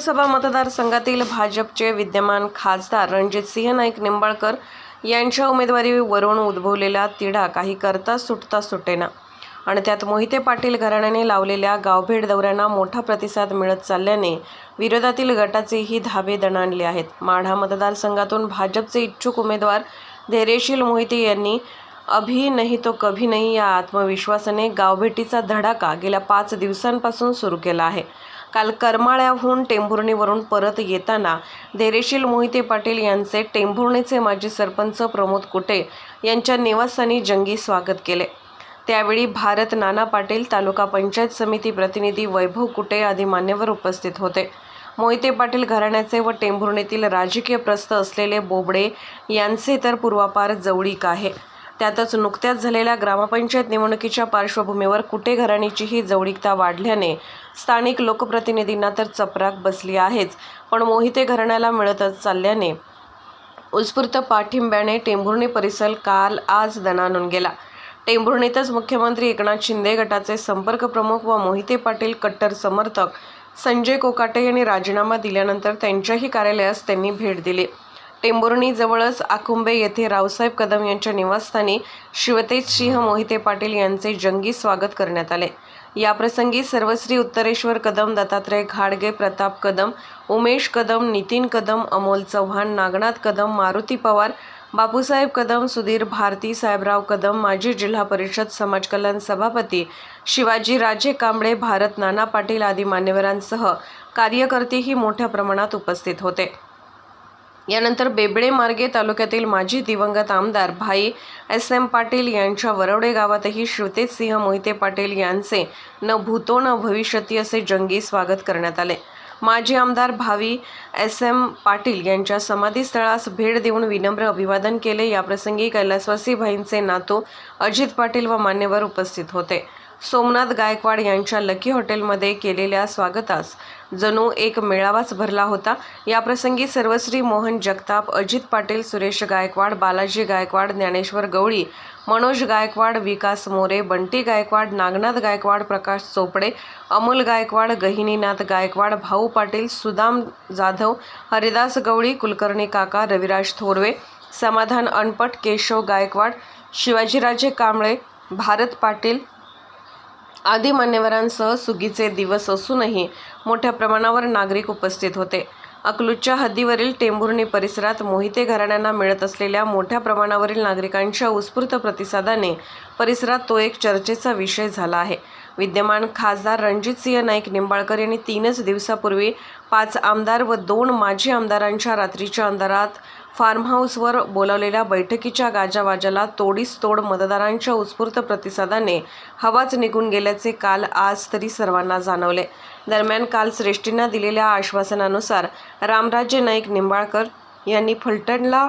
लोकसभा मतदारसंघातील भाजपचे विद्यमान खासदार रणजितसिंह नाईक निंबाळकर यांच्या उमेदवारीवरून उद्भवलेला तिढा काही करता सुटता सुटेना आणि त्यात मोहिते पाटील घराण्याने लावलेल्या गावभेट दौऱ्यांना मोठा प्रतिसाद मिळत चालल्याने विरोधातील गटाचेही धाबे दणाणले आहेत. माढा मतदारसंघातून भाजपचे इच्छुक उमेदवार धैर्यशील मोहिते यांनी अभी नाही तो कभी नाही या आत्मविश्वासाने गावभेटीचा धडाका गेल्या पाच दिवसांपासून सुरू केला आहे. काल करमाळ्याहून टेंभुर्णीवरून परत येताना धैर्यशील मोहिते पाटील यांचे टेंभुर्णीचे माजी सरपंच प्रमोद कुटे यांच्या निवासस्थानी जंगी स्वागत केले. त्यावेळी भारत नाना पाटील तालुका पंचायत समिती प्रतिनिधी वैभव कुटे आदी मान्यवर उपस्थित होते. मोहिते पाटील घराण्याचे व टेंभुर्णीतील राजकीय प्रस्थ असलेले बोबडे यांचे तर पूर्वापार जवळीक आहे. त्यातच नुकत्याच झालेल्या ग्रामपंचायत निवडणुकीच्या पार्श्वभूमीवर कुटे घराणीचीही जवळीकता वाढल्याने स्थानिक लोकप्रतिनिधींना तर चपराक बसली आहेच पण मोहिते घराण्याला मिळतच चालल्याने. उत्स्फूर्त पाठिंब्याने टेंभुर्णी परिसर काल आज दणानून गेला. टेंभुर्णीतच मुख्यमंत्री एकनाथ शिंदे गटाचे संपर्क प्रमुख व मोहिते पाटील कट्टर समर्थक संजय कोकाटे यांनी राजीनामा दिल्यानंतर त्यांच्याही कार्यालयास त्यांनी भेट दिली. टेंभुर्णीजवळच आकुंबे येथे रावसाहेब कदम यांच्या निवासस्थानी शिवतेज सिंह मोहिते पाटील यांचे जंगी स्वागत करण्यात आले. याप्रसंगी सर्वश्री उत्तरेश्वर कदम दत्तात्रय घाडगे प्रताप कदम उमेश कदम नितीन कदम अमोल चव्हाण नागनाथ कदम मारुती पवार बापूसाहेब कदम सुधीर भारती साहेबराव कदम माजी जिल्हा परिषद समाज कल्याण सभापती शिवाजी राजे कांबळे भारत नाना पाटील आदी मान्यवरांसह कार्यकर्तेही मोठ्या प्रमाणात उपस्थित होते. यानंतर बेबडे मार्गे तालुक्यातील माजी दिवंगत आमदार भाई एस एम पाटील यांच्या वरवडे गावातही श्रुतेजसिंह मोहिते पाटील यांचे न भूतो न भविष्यती असे जंगी स्वागत करण्यात आले. माजी आमदार भावी एस एम पाटील यांच्या समाधीस्थळास भेट देऊन विनम्र अभिवादन केले. याप्रसंगी कैलासवासी भाईंचे नातू अजित पाटील व मान्यवर उपस्थित होते. सोमनाथ गायकवाड यांच्या लकी हॉटेलमध्ये केलेल्या स्वागतास जणू एक मेळावाच भरला होता. याप्रसंगी सर्वश्री मोहन जगताप अजित पाटील सुरेश गायकवाड बालाजी गायकवाड ज्ञानेश्वर गवळी मनोज गायकवाड विकास मोरे बंटी गायकवाड नागनाथ गायकवाड प्रकाश चोपडे अमोल गायकवाड गहिनीनाथ गायकवाड भाऊ पाटील सुदाम जाधव हरिदास गवळी कुलकर्णी काका रविराज थोरवे समाधान अनपट केशव गायकवाड शिवाजीराजे कांबळे भारत पाटील आदी मान्यवरांसह सुगीचे दिवस असूनही मोठ्या प्रमाणावर नागरिक उपस्थित होते. अकलूजच्या हद्दीवरील टेंभुर्णी परिसरात मोहिते घराण्यांना मिळत असलेल्या मोठ्या प्रमाणावरील नागरिकांच्या उत्स्फूर्त प्रतिसादाने परिसरात तो एक चर्चेचा विषय झाला आहे. विद्यमान खासदार रणजितसिंह नाईक निंबाळकर यांनी तीनच दिवसापूर्वी पाच आमदार व दोन माजी आमदारांच्या रात्रीच्या अंधारात फार्म हाऊसवर बोलावलेल्या बैठकीच्या गाजावाजाला तोडीस तोड मतदारांच्या उत्स्फूर्त प्रतिसादाने हवाच निघून गेल्याचे काल आज तरी सर्वांना जाणवले. दरम्यान काल श्रेष्ठींना दिलेल्या आश्वासनानुसार रामराजे नाईक निंबाळकर यांनी फलटणला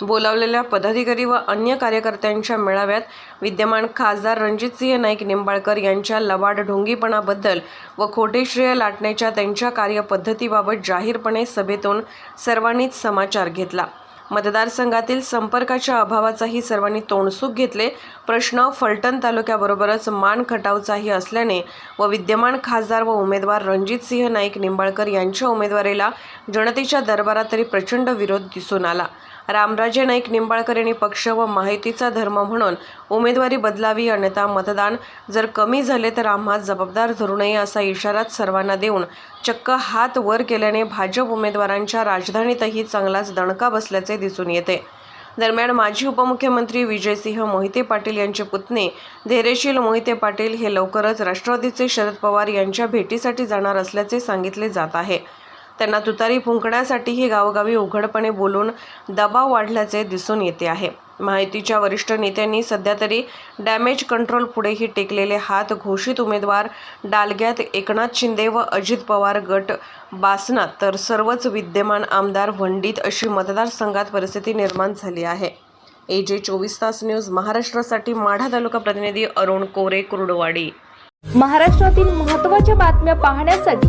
बोलावलेल्या पदाधिकारी व अन्य कार्यकर्त्यांच्या मेळाव्यात विद्यमान खासदार रणजितसिंह नाईक निंबाळकर यांच्या लबाड ढोंगीपणाबद्दल व खोटे श्रेय लाटण्याच्या त्यांच्या कार्यपद्धतीबाबत जाहीरपणे सभेतून सर्वांनीच समाचार घेतला. मतदारसंघातील संपर्काच्या अभावाचाही सर्वांनी तोंडसूक घेतले. प्रश्न फलटण तालुक्याबरोबरच मान खटावचाही असल्याने व विद्यमान खासदार व उमेदवार रणजितसिंह नाईक निंबाळकर यांच्या उमेदवारीला जनतेच्या दरबारात तरी प्रचंड विरोध दिसून आला. रामराजे नाईक निंबाळकर यांनी पक्ष व माहितीचा धर्म म्हणून उमेदवारी बदलावी अन्यथा मतदान जर कमी झाले तर आम्हा जबाबदार धरू नये असा इशाराच सर्वांना देऊन चक्क हात वर केल्याने भाजप उमेदवारांच्या राजधानीतही चांगलाच दणका बसल्याचे दिसून येते. दरम्यान माजी उपमुख्यमंत्री विजयसिंह मोहिते पाटील यांचे पुतणे धैर्यशील मोहिते पाटील हे लवकरच राष्ट्रवादीचे शरद पवार यांच्या भेटीसाठी जाणार असल्याचे सांगितले जात आहे. त्यांना तुतारी फुंकण्यासाठीही गावोगावी उघडपणे बोलून दबाव वाढल्याचे दिसून येते आहे. माहितीच्या वरिष्ठ नेत्यांनी सध्या तरी डॅमेज कंट्रोल पुढेही टेकलेले हात घोषित उमेदवार डालग्यात एकनाथ शिंदे व अजित पवार गट बासनात तर सर्वच विद्यमान आमदार वंडीत अशी मतदारसंघात परिस्थिती निर्माण झाली आहे. ए जे चोवीस तास न्यूज महाराष्ट्रासाठी माढा तालुका प्रतिनिधी अरुण कोरे कुर्डवाडी. महाराष्ट्रातील महत्त्वाच्या बातम्या पाहण्यासाठी